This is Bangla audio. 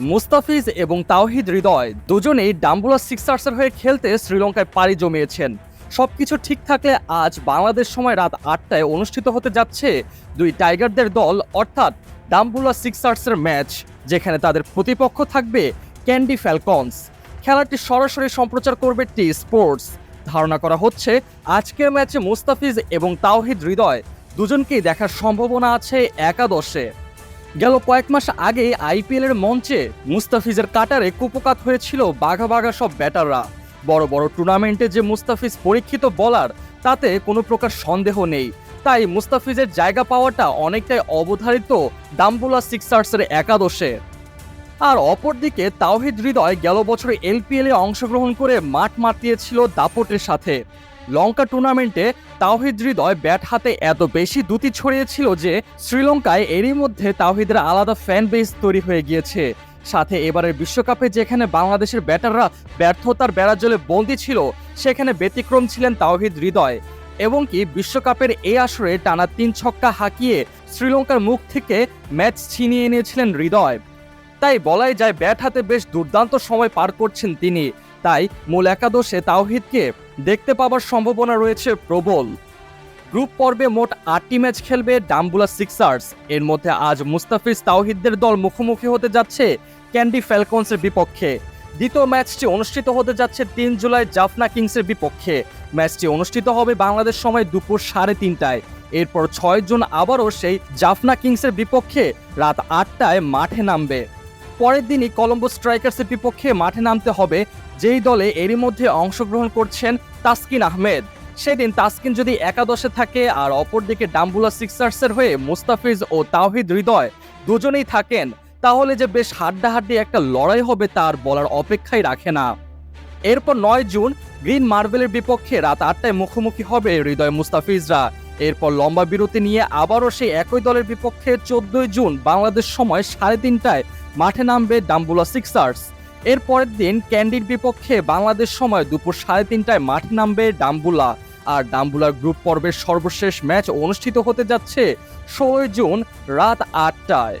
মুস্তাফিজ এবং তাওহিদ হৃদয় দুজনেই ডাম্বুলা সিক্সার্সের হয়ে খেলতে শ্রীলঙ্কায় পাড়ি জমিয়েছেন। সবকিছু ঠিক থাকলে আজ বাংলাদেশ সময় রাত আটটায় অনুষ্ঠিত হতে যাচ্ছে দুই টাইগারদের দল, অর্থাৎ ডাম্বুলা সিক্সার্সের ম্যাচ, যেখানে তাদের প্রতিপক্ষ থাকবে ক্যান্ডি ফ্যালকনস। খেলাটি সরাসরি সম্প্রচার করবে টি স্পোর্টস। ধারণা করা হচ্ছে, আজকের ম্যাচে মুস্তাফিজ এবং তাওহিদ হৃদয় দুজনকেই দেখার সম্ভাবনা আছে একাদশে। গেল কয়েক মাস আগে আইপিএল এর মঞ্চে মুস্তাফিজের কাটারে কুপকাত হয়েছিল বাঘা বাঘা সব ব্যাটাররা। বড় বড় টুর্নামেন্টে যে মুস্তাফিজ পরীক্ষিত বলার তাতে কোনো প্রকার সন্দেহ নেই। তাই মুস্তাফিজের জায়গা পাওয়াটা অনেকটাই অবধারিত ডাম্বুলা সিক্সার্সের একাদশে। আর অপরদিকে তাওহিদ হৃদয় গেল বছরে এলপিএল অংশগ্রহণ করে মাঠ মাতিয়েছিল দাপটের সাথে। লঙ্কা টুর্নামেন্টে তাওহিদ হৃদয় ব্যাট হাতে এত বেশি দ্যুতি ছড়িয়েছিল যে শ্রীলঙ্কায় এরই মধ্যে তাওহিদের আলাদা ফ্যান বেস তৈরি হয়ে গিয়েছে। সাথে এবারের বিশ্বকাপে যেখানে বাংলাদেশের ব্যাটাররা ব্যর্থতার বেড়াজলে বন্দী ছিল, সেখানে ব্যতিক্রম ছিলেন তাওহিদ হৃদয়। এবং কি বিশ্বকাপের এই আসরে টানা তিন ছক্কা হাঁকিয়ে শ্রীলঙ্কার মুখ থেকে ম্যাচ ছিনিয়ে এনেছিলেন হৃদয়। তাই বলাই যায় ব্যাট হাতে বেশ দুর্দান্ত সময় পার করছেন তিনি। তাই মূল একাদশে তাওহিদকে দেখতে পাওয়ার সম্ভাবনা রয়েছে প্রবল। গ্রুপ পর্বে মোট আটটি ম্যাচ খেলবে ডাম্বুলা সিক্সার্স। এর মধ্যে আজ মুস্তাফিজ তাওহিদদের দল মুখোমুখি হতে যাচ্ছে ক্যান্ডি ফ্যালকনসের বিপক্ষে। দ্বিতীয় ম্যাচটি অনুষ্ঠিত হতে যাচ্ছে তিন জুলাই জাফনা কিংসের বিপক্ষে। ম্যাচটি অনুষ্ঠিত হবে বাংলাদেশ সময় দুপুর সাড়ে তিনটায়। এরপর ছয় জুন আবারও সেই জাফনা কিংসের বিপক্ষে রাত আটটায় মাঠে নামবে। পরের দিনই কলম্বো স্ট্রাইকার্সের বিপক্ষে মাঠে নামতে হবে। যেই দলে এরই মধ্যে অংশগ্রহণ করছেন তাসকিন আহমেদ। সেদিন তাসকিন যদি একাদশে থাকে আর অপরদিকে ডাম্বুলা সিক্সার্সের হয়ে মুস্তাফিজ ও তাওহিদ হৃদয় দুজনেই থাকেন, তাহলে যে বেশ হাড্ডাহাড্ডি একটা লড়াই হবে তার বলার অপেক্ষাই রাখে না। এরপর নয় জুন গ্রিন মার্বেলের বিপক্ষে রাত আটটায় মুখোমুখি হবে হৃদয় মুস্তাফিজরা। এরপর লম্বা বিরতি নিয়ে আবারও সেই একই দলের বিপক্ষে চোদ্দই জুন বাংলাদেশ সময় সাড়ে তিনটায় মাঠে নামবে ডাম্বুলা সিক্সার্স। এর পরের দিন ক্যান্ডির বিপক্ষে বাংলাদেশ সময় দুপুর সাড়ে তিনটায় মাঠে নামবে ডাম্বুলা। আর ডাম্বুলার গ্রুপ পর্বের সর্বশেষ ম্যাচ অনুষ্ঠিত হতে যাচ্ছে ষোলোই জুন রাত আটটায়।